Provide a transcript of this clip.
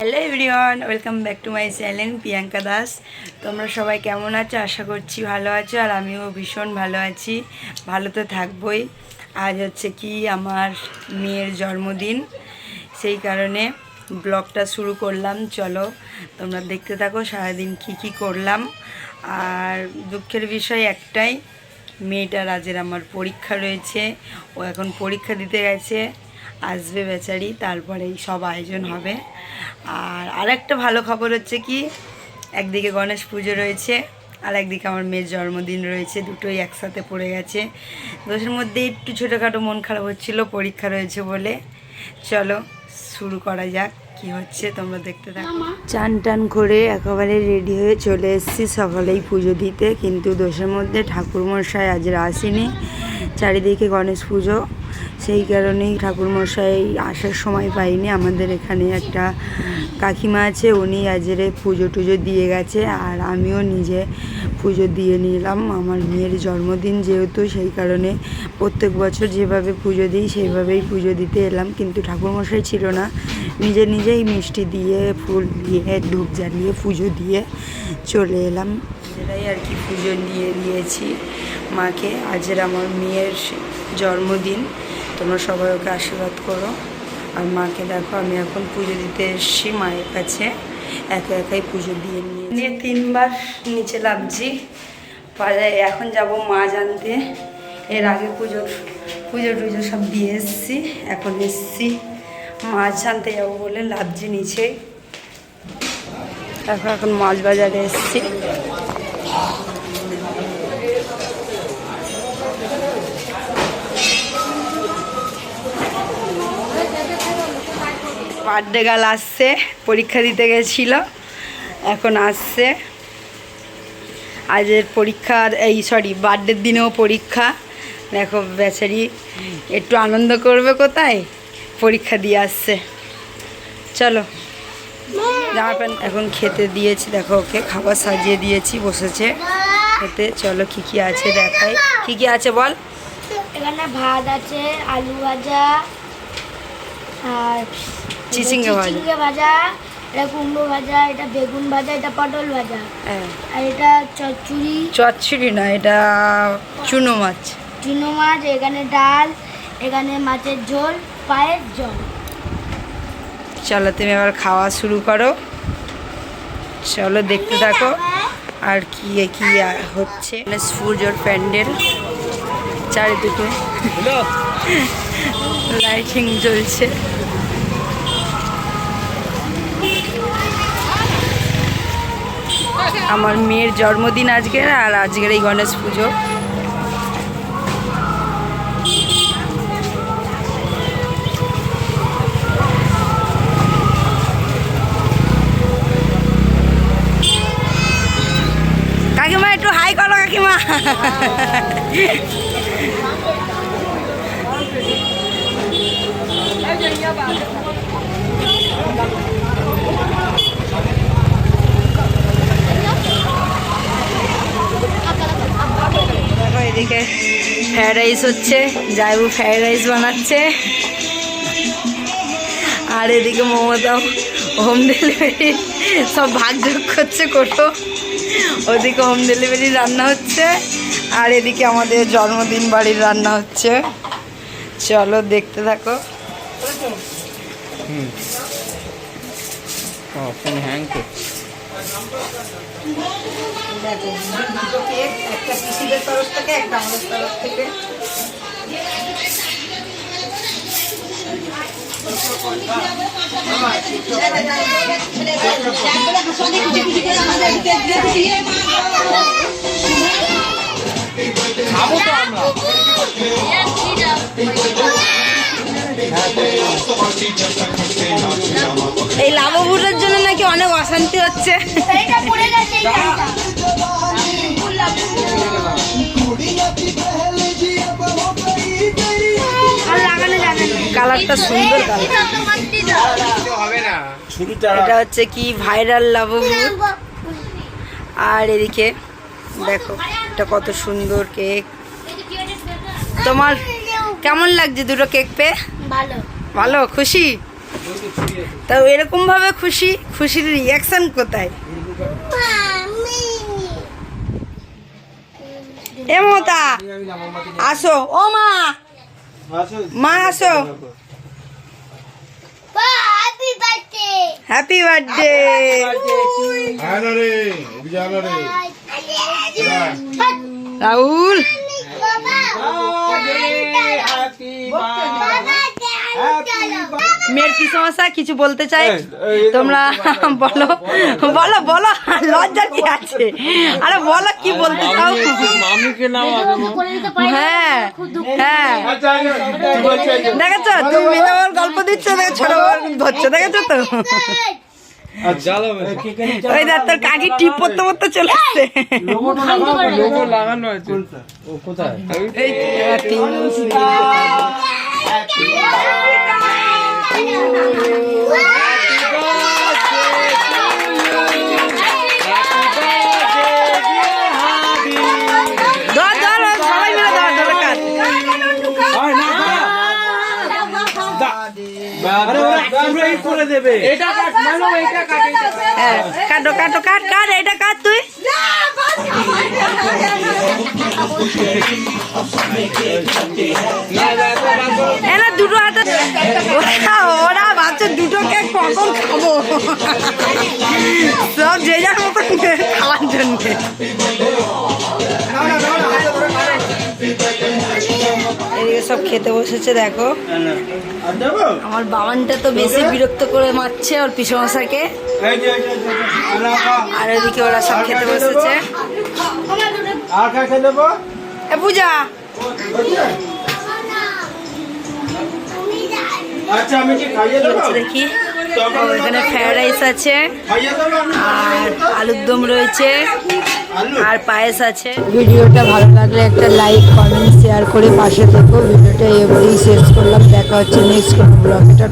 Hello everyone welcome back to my channel Priyanka Das তোমরা সবাই কেমন আছো? আশা করছি ভালো আছো আর আমিও ভীষণ ভালো আছি। ভালো তো থাকবোই। আজ হচ্ছে কি আমার মেয়ের জন্মদিন। সেই কারণে ব্লগটা শুরু করলাম। চলো, তোমরা দেখতে থাকো সারাদিন কি কি করলাম। আর দুঃখের বিষয় একটাই মেয়েটার আজের আমার পরীক্ষা রয়েছে। ও এখন পরীক্ষা দিতে গেছে। আসবে বেচারি তারপরেই সব আয়োজন হবে। আর আরেকটা ভালো খবর হচ্ছে কি একদিকে গণেশ পুজো রয়েছে আর একদিকে আমার মেয়ের জন্মদিন রয়েছে দুটোই একসাথে পড়ে গেছে। দোষের মধ্যে একটু ছোটোখাটো মন খারাপ হচ্ছিল পরীক্ষা রয়েছে বলে। চলো শুরু করা যাক কি হচ্ছে তোমরা দেখতে থাকো। চান টান করে একেবারে রেডি হয়ে চলে এসেছি সকালেই পুজো দিতে কিন্তু দোষের মধ্যে ঠাকুরমশাই আজ আসেনি। চারিদিকে গণেশ পুজো সেই কারণেই ঠাকুরমশাই আসার সময় পাইনি। আমাদের এখানে একটা কাকিমা আছে, উনি আজেরে পুজো টুজো দিয়ে গেছে আর আমিও নিজে পুজো দিয়ে নিলাম। আমার মেয়ের জন্মদিন যেহেতু, সেই কারণে প্রত্যেক বছর যেভাবে পুজো দিই, সেইভাবেই পুজো দিতে এলাম। কিন্তু ঠাকুরমশাই ছিল না। নিজে নিজেই মিষ্টি দিয়ে, ফুল দিয়ে, ধূপ জ্বালিয়ে, পুজো দিয়ে চলে এলাম। সেটাই আর কি পুজো নিয়ে দিয়েছি মাকে। আজের আমার মেয়ের জন্মদিন। তোমরা সবাই ওকে আশীর্বাদ করো। আর মাকে দেখো, আমি এখন পুজো দিতে এসেছি মায়ের কাছে। একা একাই পুজো দিয়ে নিয়ে তিনবার নিচে লাভছি বাজারে এখন যাব মাছ আনতে এর আগে পুজো পুজো টুজো সব দিয়ে এসেছি। এখন এসেছি মাছ আনতে যাব বলে লাভছি নিচে। এখন এখন মাছ বাজারে এসেছি। বার্থডে গাল আসছে, পরীক্ষা দিতে গেছিল, এখন আসছে। আজের পরীক্ষার, এই সরি বার্থডের দিনেও পরীক্ষা। দেখো বেচারি একটু আনন্দ করবে কোথায়? পরীক্ষা দিয়ে আসছে। চলো। জামা প্যান্ট এখন খেতে দিয়েছি, দেখো ওকে খাবার সাজিয়ে দিয়েছি, বসেছে খেতে। চলো কি কি আছে দেখাই। কি কি আছে বল? এখানে ভাত আছে, আলু ভাজা, আর চিচিঙ্গা ভাজা। চিচিঙ্গা ভাজা এটা কুমড়ো ভাজা এটা বেগুন ভাজা এটা পটল ভাজা। হ্যাঁ। আর এটা চচ্চড়ি। চচ্চড়ি না এটা চুনো মাছ। চুনো মাছ এখানে ডাল এখানে মাছের ঝোল পায়ের জল চলো তুমি আবার খাওয়া শুরু করো। চলো দেখতে থাকো আর কি কি আর হচ্ছে। মানে সূর্যর প্যান্ডেল চারিদিকে। লাইটিং জ্বলছে। আমার মেয়ের জন্মদিন আজকের আর আজকের এই গণেশ পুজো। কাকিমা, একটু হাই করো কাকিমা। দেখো এদিকে ফ্রায়েড রাইস হচ্ছে, জাইবু ফ্রায়েড রাইস বানাচ্ছে। আর এদিকে মমতাও হোম ডেলিভারি সব ভাগ যোগ করছে কোটো ওদিকে হোম ডেলিভারি রান্না হচ্ছে, আর এদিকে আমাদের জন্মদিন বাড়ির রান্না হচ্ছে। চলো দেখতে থাকো। হ্যাং করছে। দেখো দুটো কেক একটা পিসিদের তরফ থেকে একটা আমাদের তরফ থেকে। জন্য অনেক অশান্তি হচ্ছে। কালারটা সুন্দর কালার। হবে না। শুধু এটা হচ্ছে কি ভাইরাল আর এদিকে দেখো এটা কত সুন্দর কেক। তোমার কেমন লাগছে দুটো কেক পেয়ে? ভালো। ভালো? খুশি? তা এরকম ভাবে খুশি? খুশির রিয়াকশন কোথায়? এ মমতা আসো। ও মা! মা আসো। Happy birthday Rahul! মেয়ের কি সমস্যা কিছু বলতে চাই তোমরা বলো বলো বলো লজ্জা কি আছে আরে বলো কি বলতে চাও মামিকে নাও হ্যাঁ হ্যাঁ দেখেছ তুমি তোমার গল্প দিচ্ছ ছোট বড় ধরছো দেখেছ তো জ্বালো ওই দেখ তোর কাকি টিপ পড়তে পড়তে চলে আসছে লাগানো আছে কোথায় কাট কাট কাট কাটো এটা কাট তুই এনা সব যে যার মতন খাওয়ার জন্য এদিকে সব খেতে বসেছে দেখো। আমার বাবানটা তো বেশি বিরক্ত করে মারছে ওর পিসমশাকে আর এদিকে ওরা সব খেতে বসেছে। পূজা। আচ্ছা আমি কি খাইয়ে দেবো? দেখি। এখানে ফ্রাইড রাইস আছে। আর আলুর দম রয়েছে। আর পায়েস আছে। ভিডিওটা ভালো লাগলে একটা লাইক কমেন্ট শেয়ার করে পাশে থেকো ভিডিওটা এবারেই শেষ করলাম। দেখা হচ্ছে নেক্সট কোনো ব্লগটা